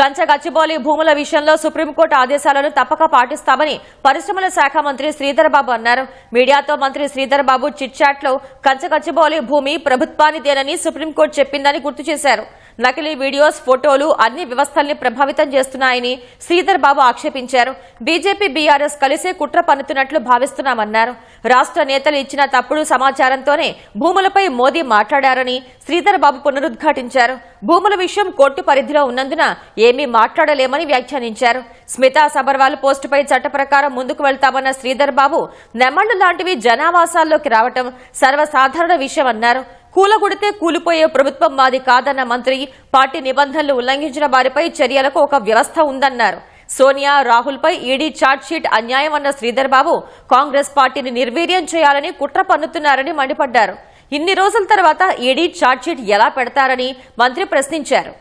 కంచగచ్చిబౌలి భూముల విషయంలో సుప్రీంకోర్టు ఆదేశాలను తప్పక పాటిస్తామని పరిశ్రమల శాఖ మంత్రి శ్రీధర్బాబు అన్నారు. మీడియాతో మంత్రి శ్రీధర్బాబు చిట్చాట్లో కంచ గచ్చిబౌలి భూమి ప్రభుత్వానిదేనని సుప్రీంకోర్టు చెప్పిందని గుర్తు చేశారు. నకిలీ వీడియోస్ ఫోటోలు అన్ని వ్యవస్థల్ని ప్రభావితం చేస్తున్నాయని శ్రీధర్ బాబు ఆక్షేపించారు. బీజేపీ బీఆర్ఎస్ కలిసే కుట్ర పన్నుతున్నట్లు భావిస్తున్నామన్నారు. రాష్ట్ర నేతలు ఇచ్చిన తప్పుడు సమాచారంతోనే భూములపై మోదీ మాట్లాడారని శ్రీధర్ బాబు పునరుద్ఘాటించారు. భూముల విషయం కోర్టు పరిధిలో ఉన్నందున ఏమీ మాట్లాడలేమని వ్యాఖ్యానించారు. స్మితా సబర్వాల్ పోస్టుపై చట్ట ప్రకారం ముందుకు వెళ్తామన్న శ్రీధర్ బాబు నెమళ్ళు లాంటివి జనావాసాల్లోకి రావటం సర్వసాధారణ విషయమన్నారు. కూలగొడితే కూలిపోయే ప్రభుత్వం మాది కాదన్న మంత్రి పార్టీ నిబంధనలు ఉల్లంఘించిన వారిపై చర్యలకు ఒక వ్యవస్థ ఉందన్నారు. సోనియా రాహుల్పై ఈడీ షీట్ అన్యాయం అన్న శ్రీధర్ బాబు కాంగ్రెస్ పార్టీని నిర్వీర్యం చేయాలని కుట్ర పన్నుతున్నారని మండిపడ్డారు. ఇన్ని రోజుల తర్వాత ఈడీ షీట్ ఎలా పెడతారని మంత్రి ప్రశ్నించారు.